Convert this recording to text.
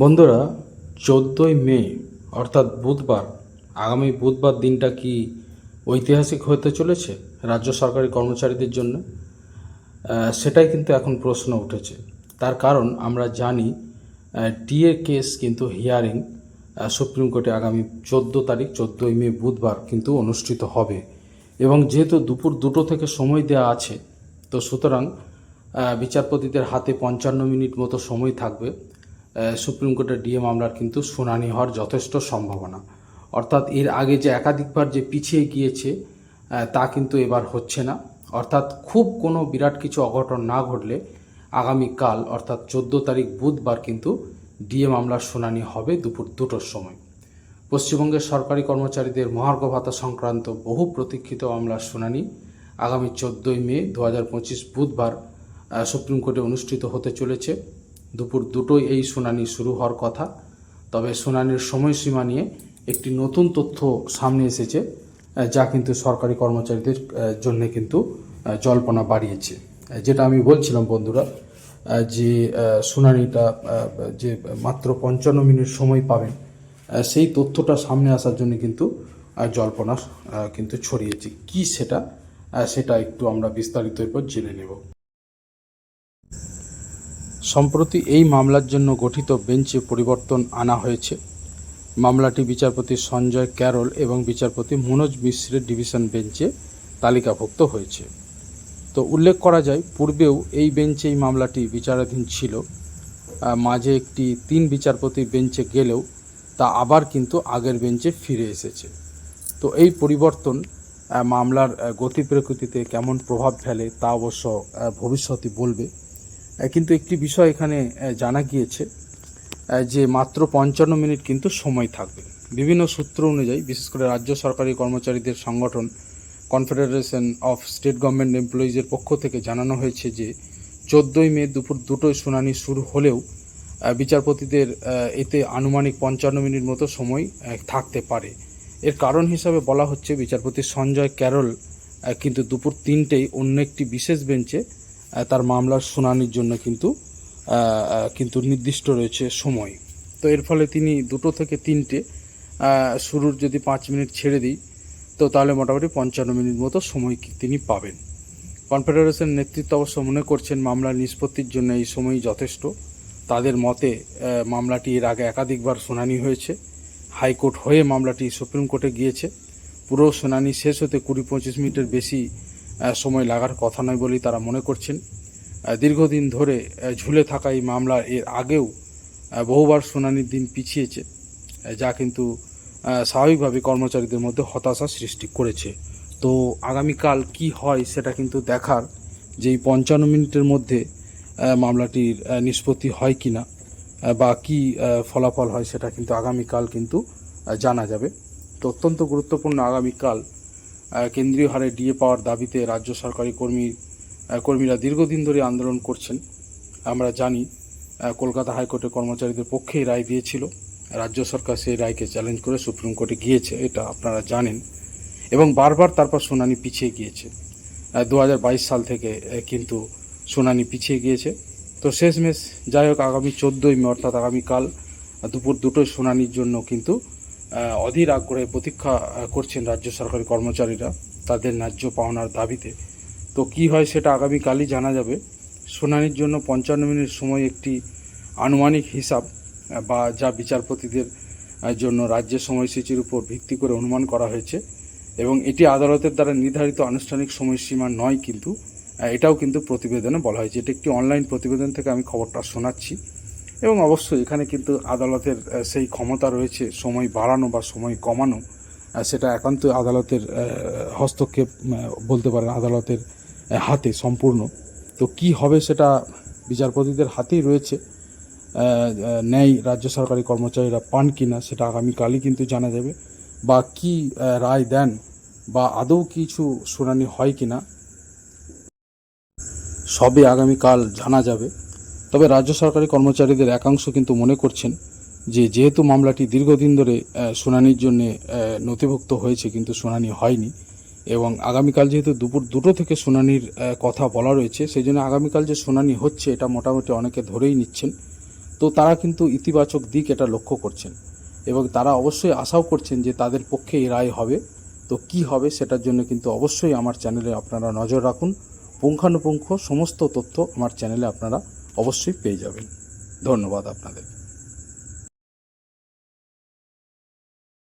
বন্ধুরা, চোদ্দোই মে, অর্থাৎ বুধবার, আগামী বুধবার দিনটা কি ঐতিহাসিক হতে চলেছে রাজ্য সরকারি কর্মচারীদের জন্য? সেটাই কিন্তু এখন প্রশ্ন উঠেছে। তার কারণ আমরা জানি ডিএ কেস কিন্তু হিয়ারিং সুপ্রিম কোর্টে আগামী চোদ্দ তারিখ, চোদ্দোই মে বুধবার কিন্তু অনুষ্ঠিত হবে। এবং যেহেতু দুপুর দুটো থেকে সময় দেওয়া আছে, তো সুতরাং বিচারপতিদের হাতে পঞ্চান্ন মিনিট মতো সময় থাকবে। সুপ্রিম কোর্টের ডিএ মামলার কিন্তু শুনানি হওয়ার যথেষ্ট সম্ভাবনা। অর্থাৎ এর আগে যে একাধিকবার যে পিছিয়ে গিয়েছে তা কিন্তু এবার হচ্ছে না। অর্থাৎ খুব কোনো বিরাট কিছু অঘটন না ঘটলে আগামীকাল, অর্থাৎ চোদ্দ তারিখ বুধবার কিন্তু ডিএ মামলার শুনানি হবে দুপুর দুটোর সময়। পশ্চিমবঙ্গের সরকারি কর্মচারীদের মহার্ঘ ভাতা সংক্রান্ত বহু প্রতীক্ষিত মামলার শুনানি আগামী চোদ্দোই মে দু হাজার পঁচিশ বুধবার সুপ্রিম কোর্টে অনুষ্ঠিত হতে চলেছে। দুপুর দুটোই এই শুনানি শুরু হওয়ার কথা। তবে শুনানির সময়সীমা নিয়ে একটি নতুন তথ্য সামনে এসেছে যা কিন্তু সরকারি কর্মচারীদের জন্য কিন্তু জল্পনা বাড়িয়েছে। যেটা আমি বলছিলাম বন্ধুরা যে শুনানিটা যে মাত্র পঞ্চান্ন মিনিট সময় পাবেন সেই তথ্যটা সামনে আসার জন্য কিন্তু জল্পনা কিন্তু ছড়িয়েছে। কি সেটা? সেটা একটু আমরা বিস্তারিত এরপর জেনে নেব। সম্প্রতি এই মামলার জন্য গঠিত বেঞ্চে পরিবর্তন আনা হয়েছে। মামলাটি বিচারপতি সঞ্জয় ক্যারল এবং বিচারপতি মনোজ মিশ্রের ডিভিশন বেঞ্চে তালিকাভুক্ত হয়েছে। তো উল্লেখ করা যায়, পূর্বেও এই বেঞ্চে এই মামলাটি বিচারাধীন ছিল। মাঝে একটি তিন বিচারপতির বেঞ্চে গেলেও তা আবার কিন্তু আগের বেঞ্চে ফিরে এসেছে। তো এই পরিবর্তন মামলার গতি প্রকৃতিতে কেমন প্রভাব ফেলে তা অবশ্য ভবিষ্যতে বলবে। কিন্তু একটি বিষয় এখানে জানা গিয়েছে যে মাত্র পঞ্চান্ন মিনিট কিন্তু সময় থাকবে। বিভিন্ন সূত্র অনুযায়ী, বিশেষ করে রাজ্য সরকারি কর্মচারীদের সংগঠন কনফেডারেশন অফ স্টেট গভর্নমেন্ট এমপ্লয়িজের পক্ষ থেকে জানানো হয়েছে যে, চোদ্দোই মে দুপুর দুটোয় শুনানি শুরু হলেও বিচারপতিদের এতে আনুমানিক পঞ্চান্ন মিনিট মতো সময় থাকতে পারে। এর কারণ হিসাবে বলা হচ্ছে, বিচারপতি সঞ্জয় ক্যারল কিন্তু দুপুর তিনটেই অন্য একটি বিশেষ বেঞ্চে তার মামলার শুনানির জন্য কিন্তু কিন্তু নির্দিষ্ট রয়েছে সময়। তো এর ফলে তিনি দুটো থেকে তিনটে শুরুর যদি পাঁচ মিনিট ছেড়ে দিই, তো তাহলে মোটামুটি পঞ্চান্ন মিনিট মতো সময় তিনি পাবেন। কনফেডারেশন নেতৃত্ব অবশ্য মনে করছেন মামলার নিষ্পত্তির জন্য এই সময় যথেষ্ট। তাদের মতে মামলাটি এর আগে একাধিকবার শুনানি হয়েছে। হাইকোর্ট হয়ে মামলাটি সুপ্রিম কোর্টে গিয়েছে। পুরো শুনানি শেষ হতে কুড়ি পঁচিশ মিনিটের বেশি সময় লাগার কথা নয় বলেই তারা মনে করছেন। দীর্ঘদিন ধরে ঝুলে থাকা এই মামলা এর আগেও বহুবার শুনানির দিন পিছিয়েছে যা কিন্তু স্বাভাবিকভাবে কর্মচারীদের মধ্যে হতাশা সৃষ্টি করেছে। তো আগামীকাল কি হয় সেটা কিন্তু দেখার যে এই পঞ্চান্ন মিনিটের মধ্যে মামলাটির নিষ্পত্তি হয় কি না বা কি ফলাফল হয় সেটা কিন্তু আগামীকাল কিন্তু জানা যাবে। তো অত্যন্ত গুরুত্বপূর্ণ আগামীকাল কেন্দ্রীয় হারে ডিএ পাওয়ার দাবিতে রাজ্য সরকারি কর্মী কর্মীরা দীর্ঘদিন ধরে আন্দোলন করছেন। আমরা জানি কলকাতা হাইকোর্টের কর্মচারীদের পক্ষেই রায় দিয়েছিল। রাজ্য সরকার সেই রায়কে চ্যালেঞ্জ করে সুপ্রিম কোর্টে গিয়েছে, এটা আপনারা জানেন। এবং বারবার তারপর শুনানি পিছিয়ে গিয়েছে। দু হাজার বাইশ সাল থেকে কিন্তু শুনানি পিছিয়ে গিয়েছে। তো শেষমেশ, যাই হোক, আগামী চোদ্দোই মে, অর্থাৎ আগামীকাল, দুপুর দুটোই শুনানির জন্য কিন্তু অধীর আগ্রহে প্রতীক্ষা করছেন রাজ্য সরকারি কর্মচারীরা তাদের ন্যায্য পাওনার দাবিতে। তো কি হয় সেটা আগামীকালই জানা যাবে। শুনানির জন্য পঞ্চান্ন মিনিট সময় একটি আনুমানিক হিসাব বা যা বিচারপতিদের জন্য রাজ্যের সময়সূচির উপর ভিত্তি করে অনুমান করা হয়েছে। এবং এটি আদালতের দ্বারা নির্ধারিত আনুষ্ঠানিক সময়সীমা নয় কিন্তু এটাও কিন্তু প্রতিবেদনে বলা হয়েছে। এটি একটি অনলাইন প্রতিবেদন থেকে আমি খবরটা শোনাচ্ছি। এবং অবশ্যই এখানে কিন্তু আদালতের সেই ক্ষমতা রয়েছে, সময় বাড়ানো বা সময় কমানো সেটা একান্ত আদালতের হস্তক্ষেপ বলতে পারেন আদালতের হাতে সম্পূর্ণ। তো কি হবে সেটা বিচারপতিদের হাতেই রয়েছে। ন্যায় রাজ্য সরকারি কর্মচারীরা পান কি না সেটা আগামীকালই কিন্তু জানা যাবে। বা কি রায় দেন বা আদৌ কিছু শুনানি হয় কি না সবে আগামীকাল জানা যাবে। তবে রাজ্য সরকারি কর্মচারীদের একাংশ কিন্তু মনে করছেন যে যেহেতু মামলাটি দীর্ঘদিন ধরে শুনানির জন্য নথিভুক্ত হয়েছে, কিন্তু শুনানি হয়নি এবং আগামীকাল যেহেতু দুপুর দুটো থেকে শুনানির কথা বলা রয়েছে, সেই জন্য আগামীকাল যে শুনানি হচ্ছে, এটা মোটামুটি অনেকে ধরেই নিচ্ছেন। তো তারা কিন্তু ইতিবাচক দিক এটা লক্ষ্য করছেন এবং তারা অবশ্যই আশাও করছেন যে তাদের পক্ষে এই রায় হবে। তো কি হবে সেটার জন্য কিন্তু অবশ্যই আমার চ্যানেলে আপনারা নজর রাখুন। পুঙ্খানুপুঙ্খ সমস্ত তথ্য আমার চ্যানেলে আপনারা অবশ্যই পেয়ে যাবেন। ধন্যবাদ আপনাদের।